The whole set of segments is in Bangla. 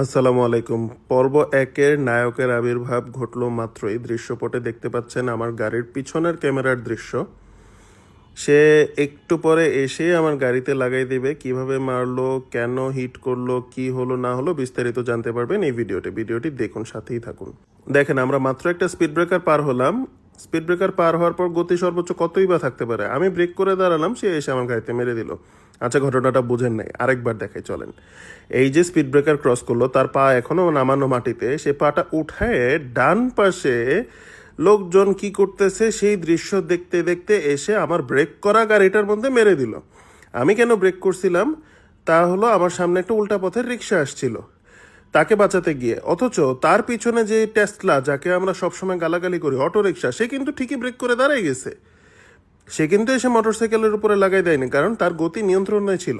আসসালামু আলাইকুম। পর্ব একের নায়কের আবির্ভাব ঘটল মাত্রই দৃশ্যপটে। দেখতে পাচ্ছেন আমার গাড়ির পিছনের ক্যামেরার দৃশ্য। সে একটু পরে এসে আমার গাড়িতে লাগাই দেবে, কীভাবে মারলো, কেন হিট করল, কি হলো, না হলো বিস্তারিত জানতে পারবেন এই ভিডিওটি ভিডিওটি দেখুন, সাথেই থাকুন। দেখেন, আমরা মাত্র একটা স্পিড ব্রেকার পার হলাম। স্পিড ব্রেকার পার হওয়ার পর গতি সর্বোচ্চ কতই বা থাকতে পারে? আমি ব্রেক করে দাঁড়ালাম, সে এসে আমার গাড়িতে মেরে দিল। আচ্ছা ঘটনাটা বুঝেন নাই, আরেকবার দেখাই, চলেন। এই যে স্পিড ব্রেকার ক্রস করল, তার পা এখনও নামানো মাটিতে, সে পাটা উঠায় ডান পাশে লোকজন কি করতেছে সেই দৃশ্য দেখতে দেখতে এসে আমার ব্রেক করা গাড়িটার মধ্যে মেরে দিল। আমি কেন ব্রেক করছিলাম? তা হলো, আমার সামনে একটা উল্টা পথের রিক্সা আসছিল। তাকে বাঁচাতে গিয়ে। অথচ তার পিছনে যে টেসলা, যাকে আমরা সবসময় গালাগালি করি অটো রিক্সা সে কিন্তু ঠিকই ব্রেক করে দাঁড়াই গেছে। সে কিন্তু এসে মোটরসাইকেলের উপরে লাগাই দেয়নি, কারণ তার গতি নিয়ন্ত্রণে ছিল।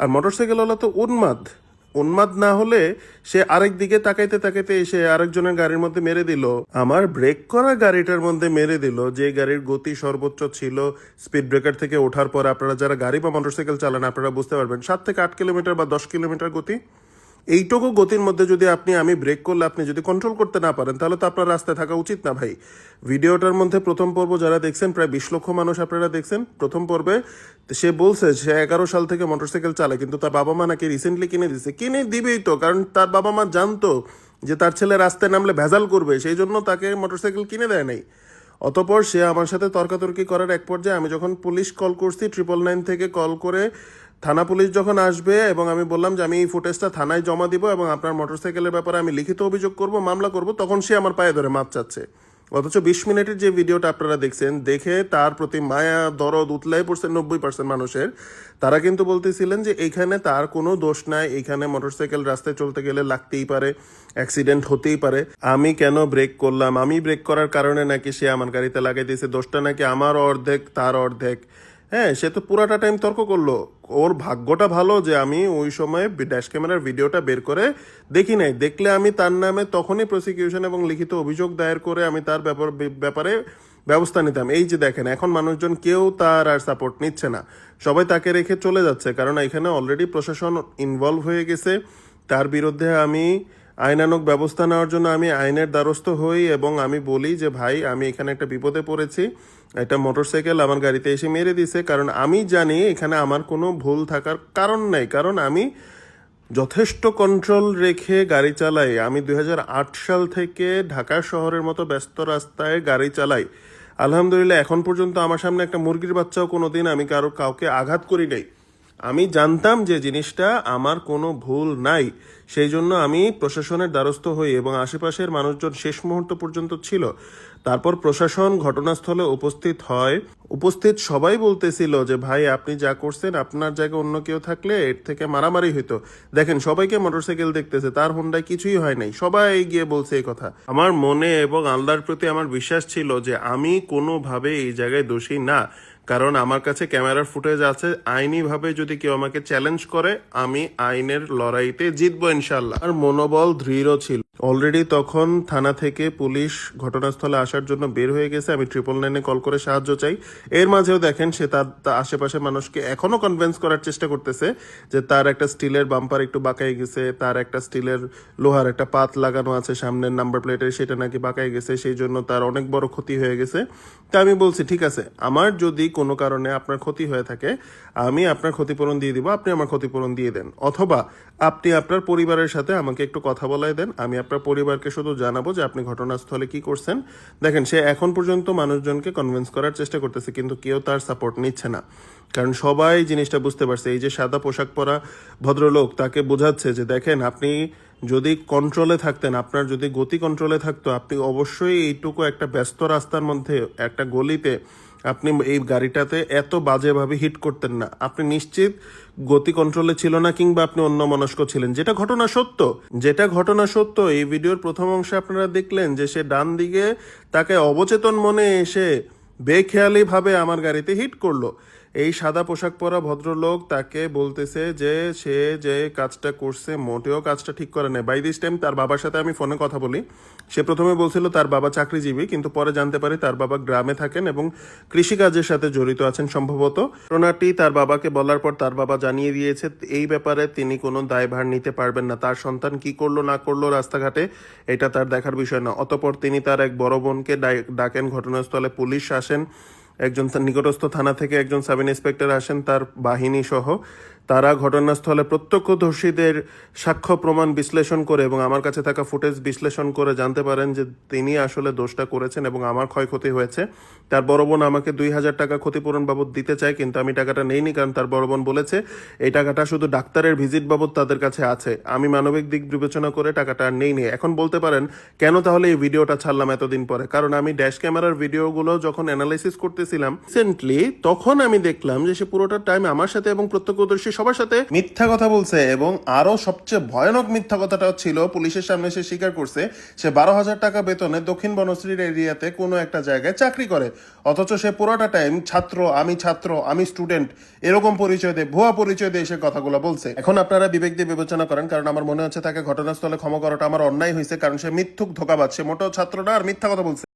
আর মোটরসাইকেলওয়ালা তো উন্মাদ। উন্মাদ না হলে সে আরেক দিকে তাকাইতে তাকাইতে এসে আরেকজনের গাড়ির মধ্যে মেরে দিল। আমার ব্রেক করা গাড়িটার মধ্যে মেরে দিল, যে গাড়ির গতি সর্বোচ্চ ছিল স্পিড ব্রেকার থেকে ওঠার পর। আপনারা যারা গাড়ি বা মোটরসাইকেল চালান, আপনারা বুঝতে পারবেন, সাত থেকে আট কিলোমিটার বা দশ কিলোমিটার গতি। এইটুকু গতির মধ্যে যদি আপনি, আমি ব্রেক করলে আপনি যদি কন্ট্রোল করতে না পারেন, তাহলে তো আপনার রাস্তায় থাকা উচিত না ভাই। ভিডিওটার মধ্যে প্রথম পর্ব যারা দেখছেন, প্রায় বিশ লক্ষ মানুষ আপনারা দেখছেন, প্রথম পর্বে সে বলছে সে এগারো সাল থেকে মোটরসাইকেল চালায় কিন্তু তার বাবা মা নাকি রিসেন্টলি কিনে দিছে। কিনে দিবেই তো, কারণ তার বাবা মা জানতো যে তার ছেলে রাস্তায় নামলে ভেজাল করবে, সেই জন্য তাকে মোটরসাইকেল কিনে দেয় নাই। অতপর সে আমার সাথে তর্কাতর্কি করার এক পর্যায়ে আমি যখন পুলিশ কল করছি ট্রিপল নাইন থেকে কল করে থানা পুলিশ যখন আসবে এবং আমি বললাম যে আমি এই ফুটেজটা থানায় জমা দিব এবং আপনার মোটরসাইকেলের ব্যাপারে আমি লিখিত অভিযোগ করব, মামলা করব, তখন সে আমার পায়ে ধরে মাপ চাচ্ছে। অথচ বিশ মিনিটের যে ভিডিওটা আপনারা দেখছেন, দেখে তার প্রতি মায়া, দরদ উতলাই পড়ছে নব্বই পার্সেন্ট মানুষের। তারা কিন্তু বলতেছিলেন যে এইখানে তার কোনো দোষ নাই এইখানে মোটরসাইকেল রাস্তায় চলতে গেলে লাগতেই পারে, অ্যাক্সিডেন্ট হতেই পারে। আমি কেন ব্রেক করলাম? আমি ব্রেক করার কারণে নাকি সে আমার গাড়িতে লাগাই দিয়েছে? দোষটা নাকি আমার অর্ধেক, তার অর্ধেক। হ্যাঁ সে তো পুরাটা টাইম তর্ক করল। ওর ভাগ্যটা ভালো যে আমি ওই সময় ড্যাশ ক্যামেরার ভিডিওটা বের করে দেখি নাই। দেখলে আমি তার নামে তখনই প্রসিকিউশন এবং লিখিত অভিযোগ দায়ের করে আমি তার ব্যাপার, ব্যাপারে ব্যবস্থা নিতাম। এই যে দেখেন, এখন মানুষজন কেউ তার আর সাপোর্ট নিচ্ছে না। সবাই তাকে রেখে চলে যাচ্ছে। কারণ এখানে অলরেডি প্রশাসন ইনভলভ হয়ে গেছে। তার বিরুদ্ধে আমি আইনানুক ব্যবস্থা নেওয়ার জন্য আমি আইনের দ্বারস্থ হই এবং আমি বলি যে, ভাই, আমি এখানে একটা বিপদে পড়েছি। একটা মোটরসাইকেল আমার গাড়িতে এসে মেরে দিছে। কারণ আমি জানি এখানে আমার কোনো ভুল থাকার কারণ নেই। কারণ আমি যথেষ্ট কন্ট্রোল রেখে গাড়ি চালাই। আমি দু হাজার আট সাল থেকে ঢাকা শহরের মতো ব্যস্ত রাস্তায় গাড়ি চালাই। আলহামদুলিল্লাহ, এখন পর্যন্ত আমার সামনে একটা মুরগির বাচ্চাও কোনো দিন আমি কারও কাউকে আঘাত করি নাই। আমি জানতাম যে জিনিসটা আমার কোনো ভুল নাই, সেই জন্য আমি প্রশাসনের দ্বারস্থ হই এবং আশেপাশের মানুষজন শেষ মুহূর্ত পর্যন্ত ছিল। তারপর প্রশাসন ঘটনাস্থলে উপস্থিত হয়। উপস্থিত সবাই বলতেছিল যে, ভাই, আপনি যা করছেন, আপনার জায়গায় অন্য কেউ থাকলে এর থেকে মারামারি হইতো। দেখেন, সবাইকে মোটরসাইকেল দেখতেছে, তার হোন্ডায় কিছুই হয় নাই। সবাই গিয়ে বলছে এই কথা। আমার মনে এবং আল্লাহর প্রতি আমার বিশ্বাস ছিল যে, আমি কোনোভাবে এই জায়গায় দোষী না। কারণ আমার কাছে ক্যামেরার ফুটেজ আছে। আইনিভাবে যদি কেউ আমাকে চ্যালেঞ্জ করে, আমি আইনের লড়াইতে জিতবো ইনশাল্লাহ আর মনোবল দৃঢ় ছিল। অলরেডি তখন থানা থেকে পুলিশ ঘটনাস্থলে আসার জন্য বের হয়ে গেছে। আমি ট্রিপল নাইনে কল করে সাহায্য চাই। এর মাঝেও দেখেন সে তার তার আশেপাশে মানুষকে এখনও কনভিন্স করার চেষ্টা করতেছে যে তার একটা স্টিলের বাম্পার একটু বাঁকাই গেছে, তার একটা স্টিলের লোহার একটা পাত লাগানো আছে সামনের নাম্বার প্লেটের সেটা নাকি বাঁকাই গেছে, সেই জন্য তার অনেক বড় ক্ষতি হয়ে গেছে। তা আমি বলছি, ঠিক আছে, আমার যদি কোনো কারণে আপনার ক্ষতি হয়ে থাকে, আমি আপনার ক্ষতিপূরণ দিয়ে দিব, আপনি আমার ক্ষতিপূরণ দিয়ে দেন। অথবা আপনি আপনার পরিবারের সাথে আমাকে একটু কথা বলাই দেন, আমি আপনার পরিবারকে শুধু জানাব যে আপনি ঘটনাস্থলে কি করছেন। দেখেন, সে এখন পর্যন্ত মানুষজনকে কনভিন্স করার চেষ্টা করতেছে, কিন্তু কেউ তার সাপোর্ট নিচ্ছে না। কারণ সবাই জিনিসটা বুঝতে পারছে, এই যে সাদা পোশাক পরা ভদ্রলোক, তাকে বোঝাচ্ছে যে দেখেন, আপনি যদি কন্ট্রোলে থাকতেন, আপনার যদি গতি কন্ট্রোলে থাকতো, আপনি অবশ্যই এইটুকু একটা ব্যস্ত রাস্তার মধ্যে, একটা গলিতে আপনি এই গাড়িটাতে এত বাজেভাবে হিট করতেন না। আপনি নিশ্চিত গতি কন্ট্রোলে ছিল না কিংবা আপনি অন্য মনস্ক ছিলেন। যেটা ঘটনা সত্য। যেটা ঘটনা সত্য, এই ভিডিওর প্রথম অংশে আপনারা দেখলেন যে সে ডান দিকে তাকে অবচেতন মনে এসে বেখেয়ালিভাবে আমার গাড়িতে হিট করল। এই সাদা পোশাক পরা ভদ্রলোক তাকে বলতেছে যে সে যে কাজটা করছে, মোটেও কাজটা ঠিক করে নেয় বাই দিস টাইম তার বাবার সাথে আমি ফোনে কথা বলি। সে প্রথমে বলছিল তার বাবা চাকরিজীবী, কিন্তু পরে জানতে পারি তার বাবা গ্রামে থাকেন এবং কৃষিকাজের সাথে জড়িত আছেন সম্ভবত। ঘটনাটি তার বাবাকে বলার পর তার বাবা জানিয়ে দিয়েছে, এই ব্যাপারে তিনি কোনো দায়ভার নিতে পারবেন না। তার সন্তান কি করল, না করল রাস্তাঘাটে, এটা তার দেখার বিষয় না। অতপর তিনি তার এক বড় বোনকে ডাকেন। ঘটনাস্থলে পুলিশ আসেন। একজন নিকটস্থ থানা থেকে একজন সাব ইন্সপেক্টর আসেন তার বাহিনী সহ তারা ঘটনাস্থলে প্রত্যক্ষদর্শীদের সাক্ষ্য প্রমাণ বিশ্লেষণ করে এবং আমার কাছে থাকা ফুটেজ বিশ্লেষণ করে জানতে পারেন যে তিনি আসলে দোষটা করেছেন এবং আমার ক্ষয়ক্ষতি হয়েছে। তার বড় বোন আমাকে দুই হাজার টাকা ক্ষতিপূরণ বাবদ দিতে চায়, কিন্তু আমি টাকাটা নেইনি কারণ তার বড় বোন বলেছে, এই টাকাটা শুধু ডাক্তারের ভিজিট বাবদ তাদের কাছে আছে। আমি মানবিক দিক বিবেচনা করে টাকাটা আর নেইনি। এখন বলতে পারেন, কেন তাহলে এই ভিডিওটা ছাড়লাম এতদিন পরে? কারণ আমি ড্যাশ ক্যামেরার ভিডিওগুলো যখন অ্যানালাইসিস করতেছিলাম রিসেন্টলি তখন আমি দেখলাম যে সে পুরোটা টাইম আমার সাথে এবং প্রত্যক্ষদর্শী সবার সাথে মিথ্যা কথা বলছে এবং আরও সবচেয়ে ভয়ানক মিথ্যা কথাটা ছিল, পুলিশের সামনে সে স্বীকার করছে, সে বারো হাজার টাকা বেতনে দক্ষিণ বনশ্রীর এরিয়াতে কোনো একটা জায়গায় চাকরি করে। অথচ সে পুরোটা টাইম ছাত্র, আমি ছাত্র, আমি স্টুডেন্ট এরকম পরিচয় দিয়ে, ভুয়া পরিচয় দিয়ে সে কথাগুলো বলছে। এখন আপনারা বিবেক দিয়ে বিবেচনা করেন, কারণ আমার মনে হচ্ছে তাকে ঘটনাস্থলে ক্ষমা করাটা আমার অন্যায় হয়েছে, কারণ সে মিথ্যুক ধোকাবাজ, সে মোটেও ছাত্র না আর মিথ্যা কথা বলছে।